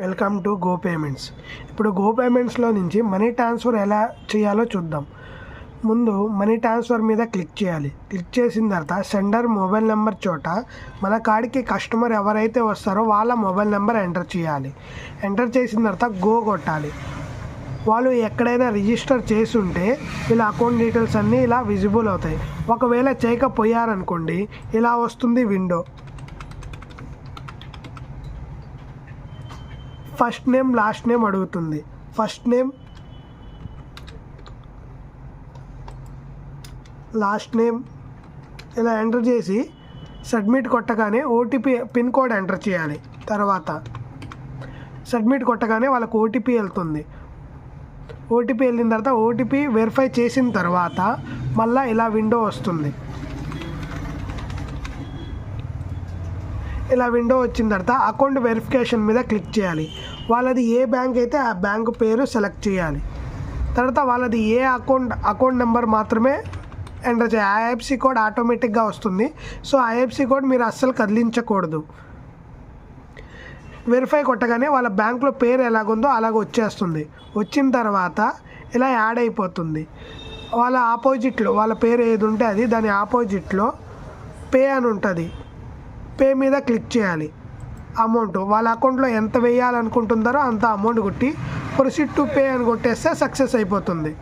Welcome to go payments. ఇప్పుడు go పేమెంట్స్లో నుంచి మనీ ట్రాన్స్ఫర్ ఎలా చేయాలో చూద్దాం. ముందు మనీ ట్రాన్స్ఫర్ మీద క్లిక్ చేయాలి. క్లిక్ చేసిన తర్వాత సెండర్ మొబైల్ నెంబర్ చోట మన కాడికి కస్టమర్ ఎవరైతే వస్తారో వాళ్ళ మొబైల్ నెంబర్ ఎంటర్ చేయాలి. ఎంటర్ చేసిన తర్వాత గో కొట్టాలి. వాళ్ళు ఎక్కడైనా రిజిస్టర్ చేసి ఉంటే ఇలా అకౌంట్ డీటెయిల్స్ అన్నీ ఇలా విజిబుల్ అవుతాయి. ఒకవేళ చేయకపోయారనుకోండి ఇలా వస్తుంది window. First name last name అడుగుతుంది. ఫస్ట్ నేమ్ లాస్ట్ నేమ్ ఇలా ఎంటర్ చేసి సబ్మిట్ కొట్టగానే ఓటీపీ పిన్ కోడ్ ఎంటర్ చేయాలి. తర్వాత సబ్మిట్ కొట్టగానే వాళ్ళకు ఓటీపీ వెళ్తుంది. ఓటీపీ వెళ్ళిన తర్వాత ఓటీపీ వెరిఫై చేసిన తర్వాత మళ్ళీ ఇలా విండో వస్తుంది. ఇలా విండో వచ్చిన తర్వాత అకౌంట్ వెరిఫికేషన్ మీద క్లిక్ చేయాలి. వాళ్ళది ఏ బ్యాంక్ అయితే ఆ బ్యాంక్ పేరు సెలెక్ట్ చేయాలి. తర్వాత వాళ్ళది ఏ అకౌంట్ అకౌంట్ నెంబర్ మాత్రమే ఎంటర్ చేయాలి. ఐఎఫ్సి కోడ్ ఆటోమేటిక్గా వస్తుంది. సో ఐఎఫ్సి కోడ్ మీరు అస్సలు కదిలించకూడదు. వెరిఫై కొట్టగానే వాళ్ళ బ్యాంకులో పేరు ఎలాగుందో అలాగ వచ్చేస్తుంది. వచ్చిన తర్వాత ఇలా యాడ్ అయిపోతుంది. వాళ్ళ ఆపోజిట్లో వాళ్ళ పేరు ఏది ఉంటే అది దాని ఆపోజిట్లో పే అని ఉంటుంది. పే మీద క్లిక్ చేయాలి. అమౌంట్ వాళ్ళ అకౌంట్లో ఎంత వేయాలనుకుంటున్నారో అంత అమౌంట్ కొట్టి ప్రొసీడ్ టు పే అని కొట్టేస్తే సక్సెస్ అయిపోతుంది.